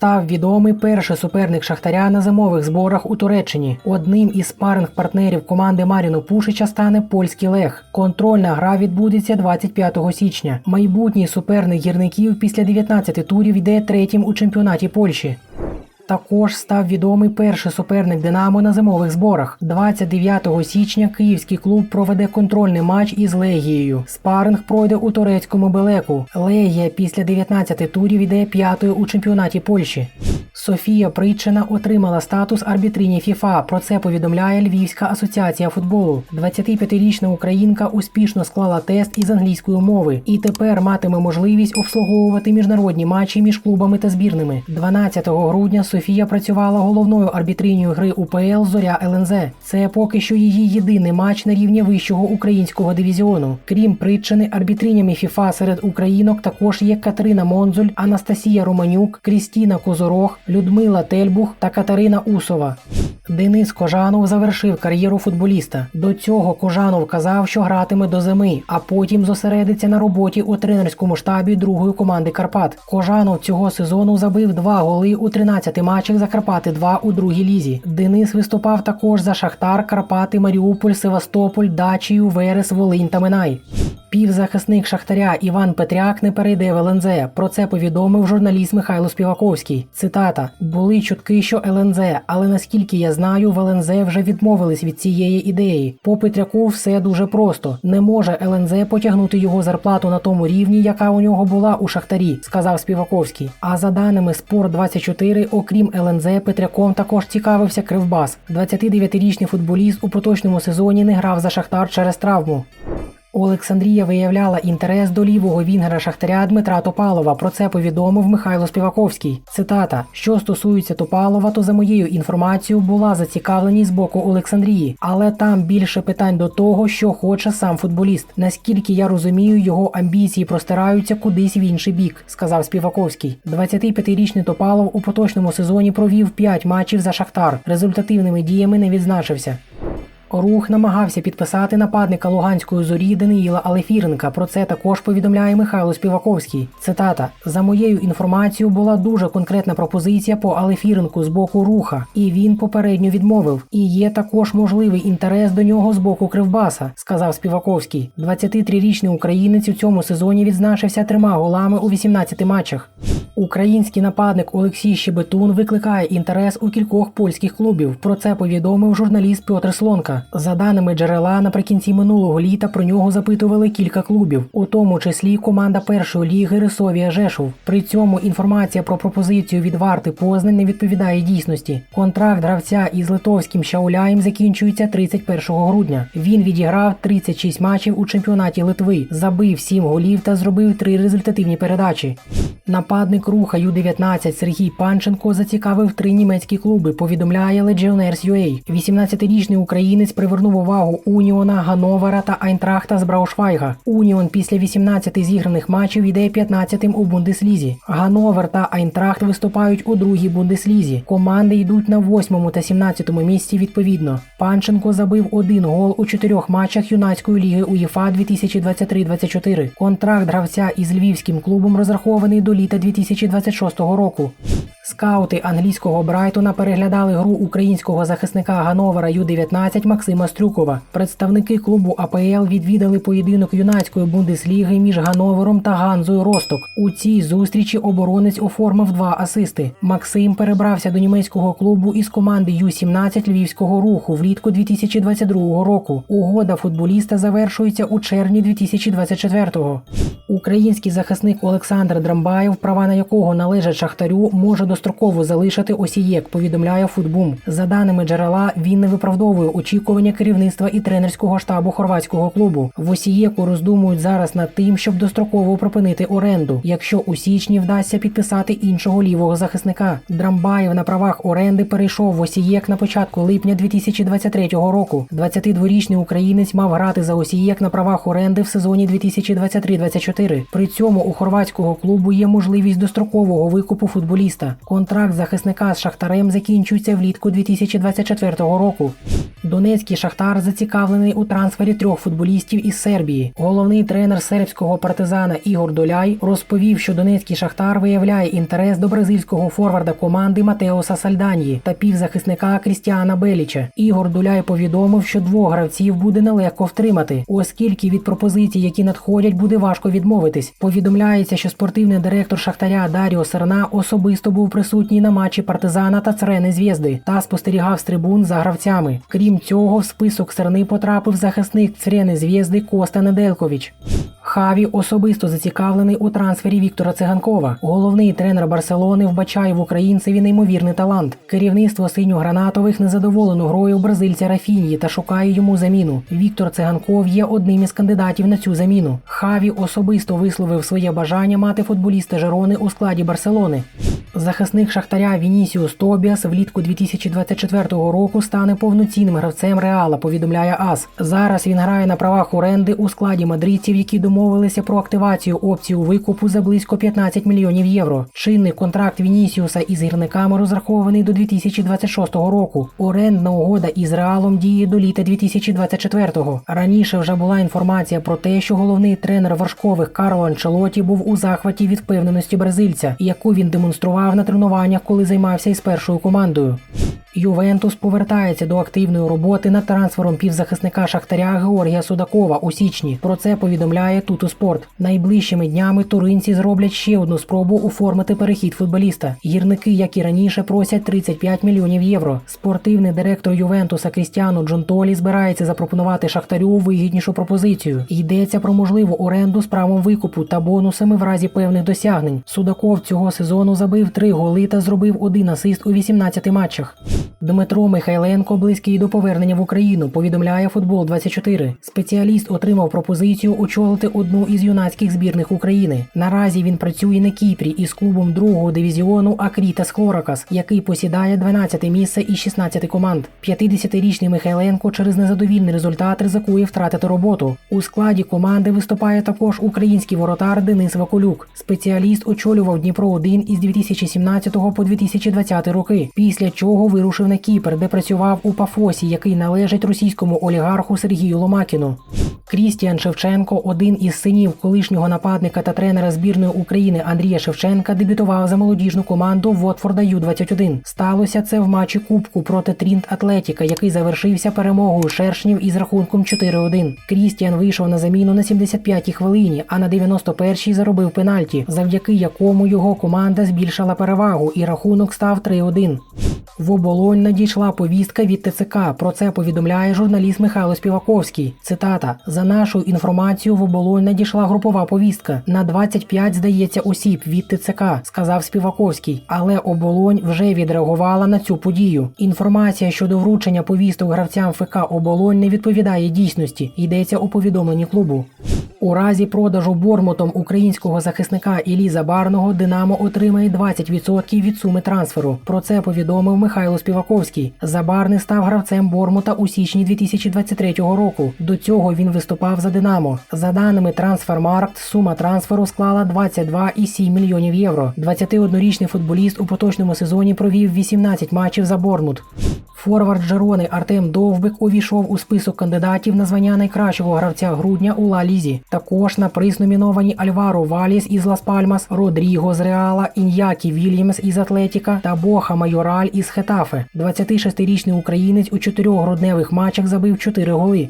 Став відомий перший суперник Шахтаря на зимових зборах у Туреччині. Одним із спаринг партнерів команди Маріну Пушича стане польський Лех. Контрольна гра відбудеться 25 січня. Майбутній суперник гірників після 19 турів йде третім у чемпіонаті Польщі. Також став відомий перший суперник Динамо на зимових зборах. 29 січня київський клуб проведе контрольний матч із Легією. Спаринг пройде у турецькому Белеку. Легія після 19 турів іде п'ятою у чемпіонаті Польщі. Софія Притчина отримала статус арбітрині ФІФА. Про це повідомляє Львівська асоціація футболу. 25-річна українка успішно склала тест із англійської мови і тепер матиме можливість обслуговувати міжнародні матчі між клубами та збірними. 12 грудня Софія працювала головною арбітринію гри УПЛ Зоря ЛНЗ. Це поки що її єдиний матч на рівні вищого українського дивізіону. Крім Притчини, арбітринями ФІФА серед українок також є Катерина Монзуль, Анастасія Романюк, Крістіна Козорог, Людмила Тельбух та Катерина Усова. Денис Кожанов завершив кар'єру футболіста. До цього Кожанов казав, що гратиме до зими, а потім зосередиться на роботі у тренерському штабі другої команди Карпат. Кожанов цього сезону забив два голи у 13 матчах за Карпати 2 у другій лізі. Денис виступав також за Шахтар, Карпати, Маріуполь, Севастополь, Дачію, Верес, Волинь та Минай. Півзахисник Шахтаря Іван Петряк не перейде в ЛНЗ. Про це повідомив журналіст Михайло Співаковський. Цитата: були чутки, що ЛНЗ, але наскільки я знаю, в ЛНЗ вже відмовились від цієї ідеї. По Петряку все дуже просто. Не може ЛНЗ потягнути його зарплату на тому рівні, яка у нього була у Шахтарі, сказав Співаковський. А за даними Спорт 24 окрім ЛНЗ, Петряком також цікавився Кривбас. 29-річний футболіст у поточному сезоні не грав за Шахтар через травму. Олександрія виявляла інтерес до лівого вінгера Шахтаря Дмитра Топалова. Про це повідомив Михайло Співаковський. Цитата: що стосується Топалова, то за моєю інформацією була зацікавленість з боку Олександрії, але там більше питань до того, що хоче сам футболіст. Наскільки я розумію, його амбіції простираються кудись в інший бік, сказав Співаковський. 25-річний Топалов у поточному сезоні провів 5 матчів за Шахтар. Результативними діями не відзначився. Рух намагався підписати нападника Луганської зорі Даниїла Алефіренка. Про це також повідомляє Михайло Співаковський. Цитата: за моєю інформацією, була дуже конкретна пропозиція по Алефіренку з боку руха, і він попередньо відмовив. І є також можливий інтерес до нього з боку Кривбаса, сказав Співаковський. 23-річний українець у цьому сезоні відзначився трьома голами у 18 матчах. Український нападник Олексій Щебетун викликає інтерес у кількох польських клубів. Про це повідомив журналіст Петр Слонка. За даними джерела, наприкінці минулого літа про нього запитували кілька клубів, у тому числі команда першої ліги Рисовія Жешов. При цьому інформація про пропозицію від варти Познань не відповідає дійсності. Контракт гравця із литовським Шауляєм закінчується 31 грудня. Він відіграв 36 матчів у чемпіонаті Литви, забив 7 голів та зробив 3 результативні передачі. Нападник руха Ю-19 Сергій Панченко зацікавив три німецькі клуби. Повідомляє Legionnaires.ua. 18-річний українець привернув увагу Уніона, Гановера та Айнтрахта з Браушвайга. Уніон після 18 зіграних матчів йде 15-тим у Бундеслізі. Гановер та Айнтрахт виступають у другій Бундеслізі. Команди йдуть на 8 та 17 місці відповідно. Панченко забив один гол у чотирьох матчах юнацької ліги УЄФА 2023-24. Контракт гравця із львівським клубом розрахований до літа 2026 року. Скаути англійського Брайтона переглядали гру українського захисника Гановера Ю-19 Максима Стрюкова. Представники клубу АПЛ відвідали поєдинок юнацької бундесліги між Гановером та Ганзою Росток. У цій зустрічі оборонець оформив два асисти. Максим перебрався до німецького клубу із команди Ю-17 Львівського руху влітку 2022 року. Угода футболіста завершується у червні 2024-го. Український захисник Олександр Драмбаєв, права на якого належать Шахтарю, може достроково залишити Осієк, повідомляє Футбум. За даними джерела, він не виправдовує очікування керівництва і тренерського штабу хорватського клубу. В Осієку роздумують зараз над тим, щоб достроково припинити оренду, якщо у січні вдасться підписати іншого лівого захисника. Драмбаєв на правах оренди перейшов в Осієк на початку липня 2023 року. 22-річний українець мав грати за Осієк на правах оренди в сезоні 2023-2024. 2024. При цьому у хорватського клубу є можливість дострокового викупу футболіста. Контракт захисника з Шахтарем закінчується влітку 2024 року. Донецький Шахтар зацікавлений у трансфері трьох футболістів із Сербії. Головний тренер сербського партизана Ігор Доляй розповів, що Донецький Шахтар виявляє інтерес до бразильського форварда команди Матеоса Сальданії та півзахисника Крістіана Беліча. Ігор Доляй повідомив, що двох гравців буде нелегко втримати, оскільки від пропозицій, які надходять, буде важко відмовитись. Повідомляється, що спортивний директор Шахтаря Даріо Серна особисто був присутній на матчі партизана та Црени Зв'язди та спостерігав з трибун за гравцями. Крім цього, в список Серни потрапив захисник Црени Зв'язди Коста Неделкович. Хаві особисто зацікавлений у трансфері Віктора Циганкова. Головний тренер Барселони вбачає в українцеві неймовірний талант. Керівництво синьо-гранатових незадоволено грою бразильця Рафінії та шукає йому заміну. Віктор Циганков є одним із кандидатів на цю заміну. Хаві особисто висловив своє бажання мати футболіста Жерони у складі Барселони. Захисник Шахтаря Вінісіус Тобіас влітку 2024 року стане повноцінним гравцем Реала, повідомляє АС. Зараз він грає на правах оренди у складі мадридців, які домовилися про активацію опцію викупу за близько 15 мільйонів євро. Чинний контракт Вінісіуса із гірниками розрахований до 2026 року. Орендна угода із Реалом діє до літа 2024-го. Раніше вже була інформація про те, що головний тренер вершкових Карло Анчелоті був у захваті від впевненості бразильця, яку він демонстрував на тренуваннях, коли займався із першою командою. Ювентус повертається до активної роботи над трансфером півзахисника Шахтаря Георгія Судакова у січні. Про це повідомляє Туту Спорт. Найближчими днями туринці зроблять ще одну спробу оформити перехід футболіста. Гірники, як і раніше, просять 35 мільйонів євро. Спортивний директор Ювентуса Крістіану Джонтолі збирається запропонувати Шахтарю вигіднішу пропозицію. Йдеться про можливу оренду з правом викупу та бонусами в разі певних досягнень. Судаков цього сезону забив три голи та зробив один асист у 18 матчах. Дмитро Михайленко близький до повернення в Україну. Повідомляє футбол 24 Спеціаліст отримав пропозицію очолити одну із юнацьких збірних України. Наразі він працює на Кіпрі із клубом другого дивізіону Акрітас Хлоракас, який посідає 12 місце із 16 команд. 50-річний Михайленко через незадовільний результат ризикує втратити роботу. У складі команди виступає також український воротар Денис Вакулюк. Спеціаліст очолював Дніпро 1 із 2017 по 2020 роки. Після чого вирушив на Кіпр, де працював у Пафосі, який належить російському олігарху Сергію Ломакіну. Крістіан Шевченко, один із синів колишнього нападника та тренера збірної України Андрія Шевченка, дебютував за молодіжну команду Вотфорда Ю-21. Сталося це в матчі Кубку проти Трінт Атлетіка, який завершився перемогою шершнів із рахунком 4-1. Крістіан вийшов на заміну на 75-й хвилині, а на 91-й заробив пенальті, завдяки якому його команда збільшила перевагу, і рахунок став 3-1. В оболонь надійшла повістка від ТЦК. Про це повідомляє журналіст Михайло Співаковський. Цитата: за нашою інформацією, в оболонь надійшла групова повістка. На 25, здається, осіб від ТЦК, сказав Співаковський. Але оболонь вже відреагувала на цю подію. Інформація щодо вручення повісток гравцям ФК Оболонь не відповідає дійсності. Йдеться у повідомленні клубу. У разі продажу Бормутом українського захисника Іллі Забарного Динамо отримає 20% від суми трансферу. Про це повідомив Михайло Співаковський. Забарний став гравцем Бормута у січні 2023 року. До цього він виступав за Динамо. За даними Трансфермаркт, сума трансферу склала 22,7 мільйонів євро. 21-річний футболіст у поточному сезоні провів 18 матчів за Бормут. Форвард Жерони Артем Довбик увійшов у список кандидатів на звання найкращого гравця грудня у Ла Лізі. Також на приз номіновані Альваро Валіс із Лас Пальмас, Родріго з Реала, Ін'які Вільямс із Атлетіка та Боха Майораль із Хетафе. 26-річний українець у чотирьох грудневих матчах забив 4 голи.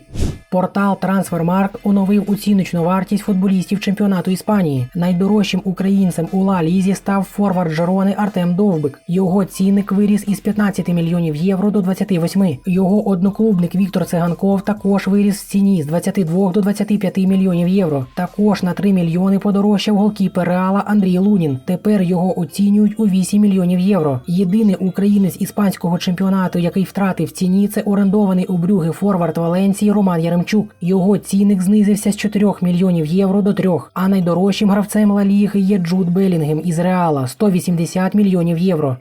Портал Трансфермаркт оновив оціночну вартість футболістів чемпіонату Іспанії. Найдорожчим українцем у Ла Лізі став форвард Жерони Артем Довбик. Його цінник виріс із 15 мільйонів євро до 28. Його одноклубник Віктор Циганков також виріс в ціні з 22 до 25 мільйонів євро. Також на 3 мільйони подорожчав голкіпер Реала Андрій Лунін. Тепер його оцінюють у 8 мільйонів євро. Єдиний українець іспанського чемпіонату, який втратив ціні, це орендований у брюги форвард Валенції Роман Яремчук. Його цінник знизився з 4 мільйонів євро до 3. А найдорожчим гравцем Ла Ліги є Джуд Белінгем із Реала 180 мільйонів євро.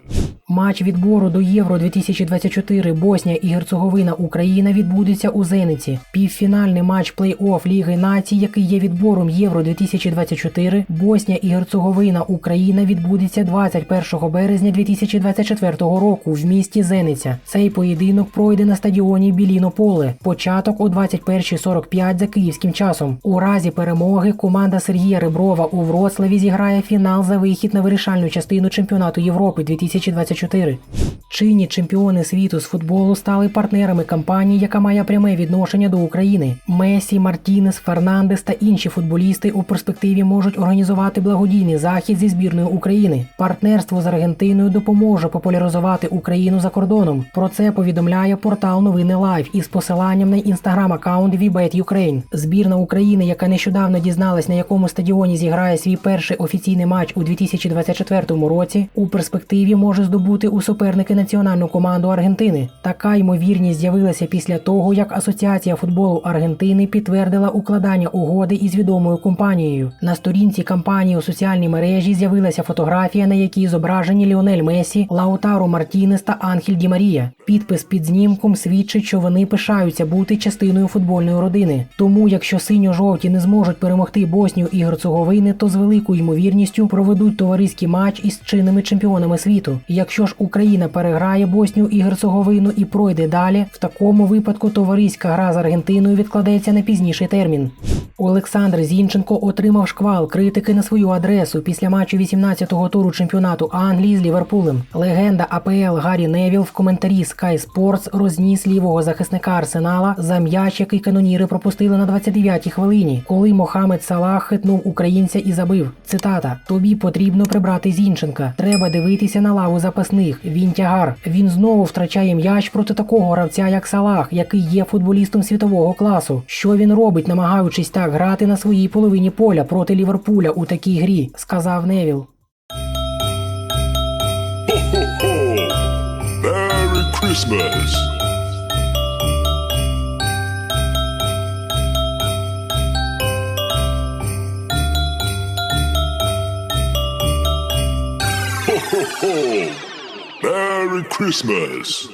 Матч відбору до Євро 2024 Боснія і Герцеговина Україна відбудеться у Зениці. Півфінальний матч плей-офф Ліги Націй, який є відбором Євро 2024 Боснія і Герцеговина Україна відбудеться 21 березня 2024 року в місті Зениця. Цей поєдинок пройде на стадіоні Біліно Поле. Початок о 21.45 за київським часом. У разі перемоги команда Сергія Реброва у Вроцлаві зіграє фінал за вихід на вирішальну частину чемпіонату Європи 2024. Чинні чемпіони світу з футболу стали партнерами кампанії, яка має пряме відношення до України. Месі, Мартінес, Фернандес та інші футболісти у перспективі можуть організувати благодійний захід зі збірною України. Партнерство з Аргентиною допоможе популяризувати Україну за кордоном. Про це повідомляє портал Новини Лайв із посиланням на інстаграм-аккаунт VBet Ukraine. Збірна України, яка нещодавно дізналась, на якому стадіоні зіграє свій перший офіційний матч у 2024 році, у перспективі може здобути у суперники національну команду Аргентини. Така ймовірність з'явилася після того, як Асоціація футболу Аргентини підтвердила укладання угоди із відомою компанією. На сторінці компанії у соціальній мережі з'явилася фотографія, на якій зображені Ліонель Месі, Лаутаро Мартінес та Анхель Ді Марія. Підпис під знімком свідчить, що вони пишаються бути частиною футбольної родини. Тому, якщо синьо-жовті не зможуть перемогти Боснію і Герцеговини, то з великою ймовірністю проведуть товариський матч із чинними чемпіонами світу. Якщо ж Україна переграє Боснію і Герцеговину і пройде далі, в такому випадку товариська гра з Аргентиною відкладеться на пізніший термін. Олександр Зінченко отримав шквал критики на свою адресу після матчу 18-го туру чемпіонату Англії з Ліверпулем. Легенда АПЛ Гаррі Невіл в коментарі Sky Sports розніс лівого захисника Арсенала за м'яч, який каноніри пропустили на 29-й хвилині, коли Мохамед Салах хитнув українця і забив. Цитата: Тобі потрібно прибрати Зінченка. Треба дивитися на лаву запасних. Він тягар. Він знову втрачає м'яч проти такого гравця, як Салах, який є футболістом світового класу. Що він робить, намагаючись так грати на своїй половині поля проти Ліверпуля у такій грі, сказав Невіл. Christmas! Ho, ho, ho! Merry Christmas!